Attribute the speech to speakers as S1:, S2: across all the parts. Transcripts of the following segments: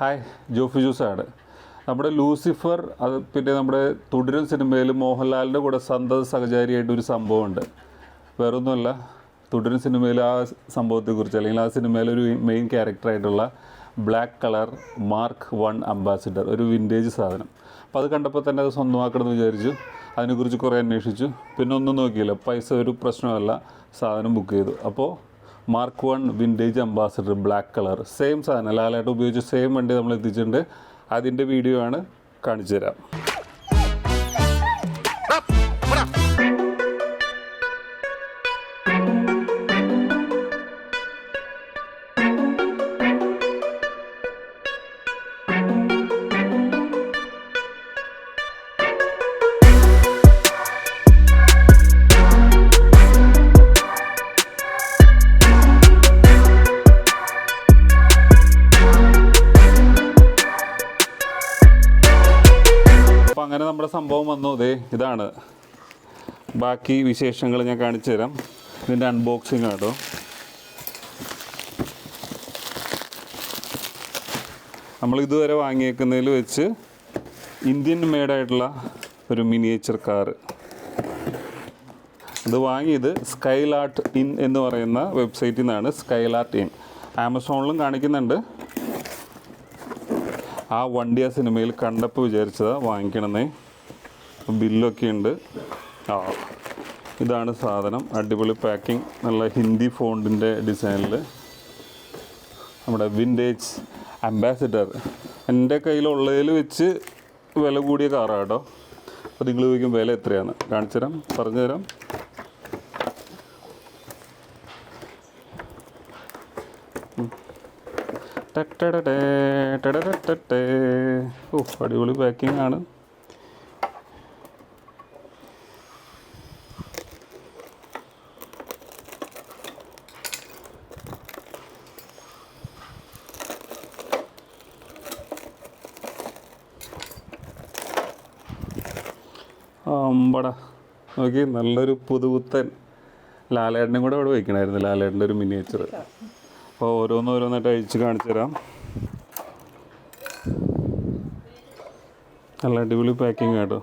S1: Hi Jofi ജൂസാണ്. നമ്മുടെ Lucifer അത് പിന്നെ നമ്മുടെ തുടരും സിനിമയിൽ മോഹൻലാലിന്റെ കൂടെ സന്തത സഹചാരിയായിട്ട് ഒരു സംഭവമുണ്ട്. വേറൊന്നുമല്ല തുടരും സിനിമയിൽ ആ സംഭവത്തെക്കുറിച്ച് അല്ലെങ്കിൽ ആ സിനിമയിലെ ഒരു main ക്യാരക്ടറായിട്ടുള്ള black colour mark one ambassador ഒരു വിന്റേജ് സാധനം. അപ്പോൾ അത് കണ്ടപ്പോൾ തന്നെ അത് സ്വന്തമാക്കണമെന്ന് വിചാരിച്ചു. അതിനെക്കുറിച്ച് കുറേ അന്വേഷിച്ചു. പിന്നെ ഒന്നും നോക്കിയില്ല. പൈസ ഒരു പ്രശ്നമല്ല. സാധനം ബുക്ക് ചെയ്തു. അപ്പോൾ mark one vintage ambassador black colour same സാധനം ലാലായിട്ട് ഉപയോഗിച്ച് സെയിം വണ്ടി നമ്മൾ എത്തിച്ചിട്ടുണ്ട്. അതിന്റെ വീഡിയോ ആണ് കാണിച്ചു തരാം അപ്പോൾ അങ്ങനെ നമ്മുടെ സംഭവം വന്നു. ദേ ഇതാണ്. ബാക്കി വിശേഷങ്ങൾ ഞാൻ കാണിച്ചു തരാം. ഇതിന്റെ അൺബോക്സിങ് ആട്ടോ നമ്മൾ ഇതുവരെ വാങ്ങിയേക്കുന്നതിൽ വെച്ച് ഇന്ത്യൻ മെയ്ഡായിട്ടുള്ള ഒരു മിനിയേച്ചർ കാർ ഇത് വാങ്ങിയത് സ്കൈലാർട്ട് ഇൻ എന്ന് പറയുന്ന വെബ്സൈറ്റിൽ നിന്നാണ് സ്കൈലാർട്ട് ഇൻ ആമസോണിലും കാണിക്കുന്നുണ്ട്. ആ വണ്ടി ആ സിനിമയിൽ കണ്ടപ്പോൾ വിചാരിച്ചതാണ് വാങ്ങിക്കണമെന്നേ ബില്ലൊക്കെ ഉണ്ട് ആ ഇതാണ് സാധനം. അടിപൊളി പാക്കിംഗ് നല്ല ഹിന്ദി ഫോണ്ടിന്റെ ഡിസൈനിൽ നമ്മുടെ വിന്റേജ് അംബാസിഡർ എന്റെ കയ്യിലുള്ളതിൽ വെച്ച് വില കൂടിയ കാറാണ് കേട്ടോ. അപ്പോൾ നിങ്ങൾ ചോദിക്കും വില എത്രയാണ്? കാണിച്ചു തരാം പറഞ്ഞു തരാം ഓ അടിപൊളി പാക്കിംഗ് ആണ്. അമ്പട. നോക്കി നല്ലൊരു പുതുപുത്തൻ ലാലേട്ടനും കൂടെ അവിടെ വയ്ക്കണമായിരുന്നു ലാലേട്ടന്റെ ഒരു മിനിയേച്ചർ അപ്പോൾ ഓരോന്ന് ഓരോന്നായിട്ട് അഴിച്ച് കാണിച്ചു തരാം. നല്ല അടിപൊളി പാക്കിംഗ് കേട്ടോ.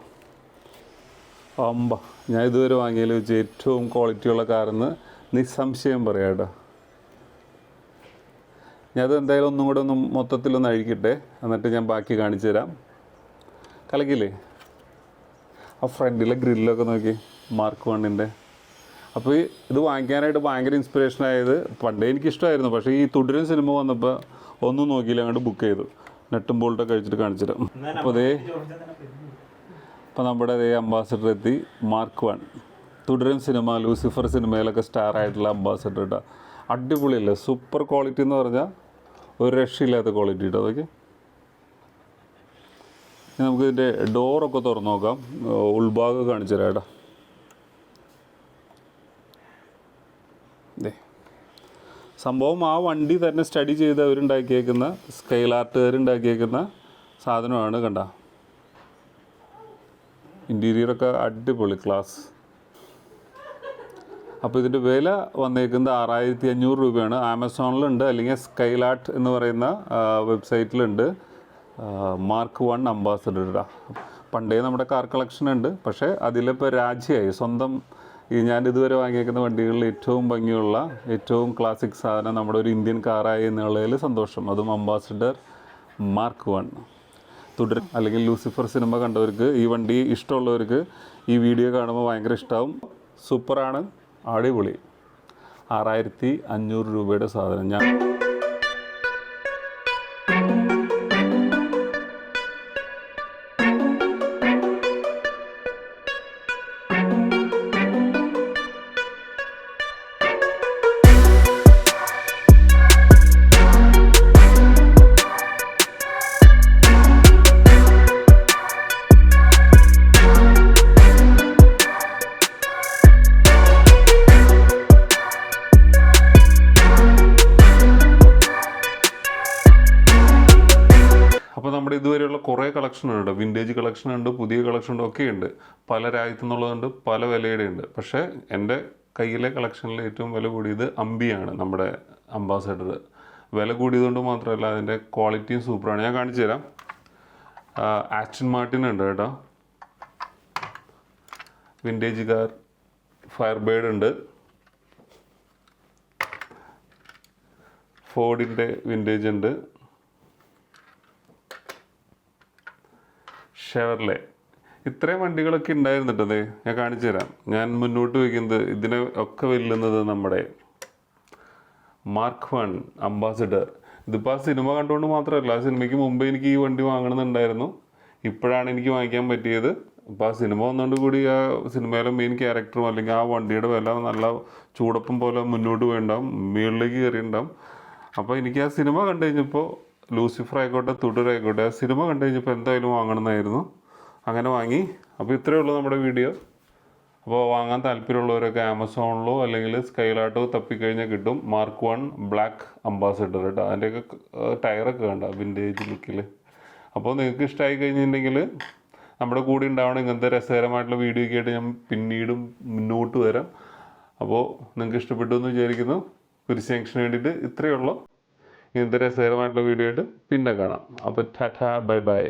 S1: അമ്പ ഞാൻ ഇതുവരെ വാങ്ങിയതിൽ വെച്ച് ഏറ്റവും ക്വാളിറ്റിയുള്ള കാറെന്ന് നിസ്സംശയം പറയാം കേട്ടോ. ഞാനത് എന്തായാലും ഒന്നും കൂടെ ഒന്ന് മൊത്തത്തിലൊന്ന് അഴിക്കട്ടെ എന്നിട്ട് ഞാൻ ബാക്കി കാണിച്ചു തരാം. കലക്കില്ലേ? ആ ഫ്രണ്ടിലെ ഗ്രില്ലൊക്കെ നോക്കി മാർക്ക് വണ്ണിന്റെ അപ്പോൾ ഇത് വാങ്ങിക്കാനായിട്ട് ഭയങ്കര ഇൻസ്പിറേഷൻ ആയത് പണ്ടേ എനിക്കിഷ്ടമായിരുന്നു. പക്ഷേ ഈ തുടരൻ സിനിമ വന്നപ്പോൾ ഒന്നും നോക്കിയില്ല അങ്ങോട്ട് ബുക്ക് ചെയ്തു. നെട്ടും ബോൾട്ടൊക്കെ കഴിച്ചിട്ട് കാണിച്ചു അപ്പോൾ അതേ അപ്പോൾ നമ്മുടെ അതേ അംബാസഡർ എത്തി മാർക്ക് വൺ. തുടരൻ സിനിമ ലൂസിഫർ സിനിമയിലൊക്കെ സ്റ്റാർ ആയിട്ടുള്ള അംബാസഡർ കേട്ടോ അടിപൊളിയല്ലേ? സൂപ്പർ ക്വാളിറ്റി എന്ന് പറഞ്ഞാൽ ഒരു രക്ഷയില്ലാത്ത ക്വാളിറ്റി കേട്ടോ അതൊക്കെ നമുക്കിതിന്റെ നമുക്ക് ഇതിന്റെ ഡോറൊക്കെ തുറന്നു നോക്കാം. ഉൾഭാഗം കാണിച്ചു തരാം കേട്ടോ. സംഭവം ആ വണ്ടി തന്നെ സ്റ്റഡി ചെയ്ത് അവരുണ്ടാക്കിയേക്കുന്ന സ്കെയിൽ ആർട്ടുകാരുണ്ടാക്കിയേക്കുന്ന സാധനമാണ് കണ്ട. ഇന്റീരിയറൊക്കെ അടിപൊളി ക്ലാസ് അപ്പോൾ ഇതിന്റെ വില വന്നേക്കുന്നത് ആറായിരത്തി അഞ്ഞൂറ് രൂപയാണ്. ആമസോണിലുണ്ട് അല്ലെങ്കിൽ സ്കൈലാർട്ട് എന്ന് പറയുന്ന വെബ്സൈറ്റിലുണ്ട് മാർക്ക് വൺ അംബാസഡർ പണ്ടേ നമ്മുടെ കാർ കളക്ഷൻ ഉണ്ട്. പക്ഷേ അതിലിപ്പോൾ രാജ്യമായി സ്വന്തം ഈ ഞാൻ ഇതുവരെ വാങ്ങിയേക്കുന്ന വണ്ടികളിൽ ഏറ്റവും ഭംഗിയുള്ള ഏറ്റവും ക്ലാസിക് സാധനം നമ്മുടെ ഒരു ഇന്ത്യൻ കാറായി എന്നുള്ളതിൽ സന്തോഷം. അതും അംബാസിഡർ മാർക്ക് വൺ തുടരും അല്ലെങ്കിൽ ലൂസിഫർ സിനിമ കണ്ടവർക്ക് ഈ വണ്ടി ഇഷ്ടമുള്ളവർക്ക് ഈ വീഡിയോ കാണുമ്പോൾ ഭയങ്കര ഇഷ്ടമാവും സൂപ്പറാണ് അടിപൊളി. ആറായിരത്തി അഞ്ഞൂറ് രൂപയുടെ സാധനം. ഞാൻ ഉണ്ട് വിന്റേജ് കളക്ഷൻ ഉണ്ട് പുതിയ കളക്ഷൻ ഉണ്ട് ഒക്കെ ഉണ്ട് പല രാജ്യത്തു നിന്നുള്ളതുണ്ട് പല വിലയുടെ ഉണ്ട് പക്ഷേ എന്റെ കയ്യിലെ കളക്ഷനിൽ ഏറ്റവും വില കൂടിയത് അമ്പിയാണ് നമ്മുടെ അംബാസഡർ. വില കൂടിയതുകൊണ്ട് മാത്രമല്ല അതിന്റെ ക്വാളിറ്റിയും സൂപ്പറാണ്. ഞാൻ കാണിച്ചു തരാം. ആക്ഷൻ മാർട്ടിൻ ഉണ്ട് കേട്ടോ. വിന്റേജ് കാർ ഫയർ ബേഡ് ഉണ്ട് ഫോർഡിന്റെ വിന്റേജ് ഉണ്ട്. ഷെവർലെ ഇത്രയും വണ്ടികളൊക്കെ ഉണ്ടായിരുന്നിട്ടത് ഞാൻ കാണിച്ചു തരാം. ഞാൻ മുന്നോട്ട് വയ്ക്കുന്നത് ഇതിനെ ഒക്കെ വെല്ലുന്നത് നമ്മുടെ മാർക്ക് വൺ അംബാസിഡർ. ഇതിപ്പോൾ ആ സിനിമ കണ്ടുകൊണ്ട് മാത്രമല്ല ആ സിനിമയ്ക്ക് മുമ്പ് എനിക്ക് ഈ വണ്ടി വാങ്ങണമെന്നുണ്ടായിരുന്നു ഇപ്പോഴാണ് എനിക്ക് വാങ്ങിക്കാൻ പറ്റിയത്. അപ്പോൾ ആ സിനിമ വന്നുകൊണ്ട് കൂടി ആ സിനിമയിലെ മെയിൻ ക്യാരക്ടറും അല്ലെങ്കിൽ ആ വണ്ടിയുടെ വില നല്ല ചൂടപ്പം പോലെ മുന്നോട്ട് പോയിണ്ടാവും മുകളിലേക്ക് കയറിയിട്ടുണ്ടാവും അപ്പോൾ എനിക്ക് ആ സിനിമ കണ്ടു കഴിഞ്ഞപ്പോൾ ലൂസിഫർ ആയിക്കോട്ടെ തുടരായിക്കോട്ടെ ആ സിനിമ കണ്ടു കഴിഞ്ഞപ്പോൾ എന്തായാലും വാങ്ങണമെന്നായിരുന്നു. അങ്ങനെ വാങ്ങി. അപ്പോൾ ഇത്രയേ ഉള്ളൂ നമ്മുടെ വീഡിയോ. അപ്പോൾ വാങ്ങാൻ താല്പര്യമുള്ളവരൊക്കെ ആമസോണിലോ അല്ലെങ്കിൽ സ്കൈലാട്ടോ തപ്പിക്കഴിഞ്ഞാൽ കിട്ടും. മാർക്ക് വൺ ബ്ലാക്ക് അംബാസിഡർ കേട്ടോ. അതിന്റെയൊക്കെ ടയറൊക്കെ കണ്ട? വിന്റേജ് ലുക്കിൽ അപ്പോൾ നിങ്ങൾക്ക് ഇഷ്ടമായി കഴിഞ്ഞിട്ടുണ്ടെങ്കിൽ നമ്മുടെ കൂടെ ഉണ്ടാവണം. ഇങ്ങനത്തെ രസകരമായിട്ടുള്ള വീഡിയോ ഒക്കെ ആയിട്ട് ഞാൻ പിന്നീടും മുന്നോട്ട് വരാം. അപ്പോൾ നിങ്ങൾക്ക് ഇഷ്ടപ്പെട്ടു എന്ന് വിചാരിക്കുന്നു. കുരിശ് ജംഗ്ഷന് വേണ്ടിയിട്ട് ഇത്രയേ ഉള്ളൂ. ഇങ്ങനത്തെ രസകരമായിട്ടുള്ള വീഡിയോ ആയിട്ട് പിന്നെ കാണാം. അപ്പോൾ ടാറ്റ ബൈ ബൈ.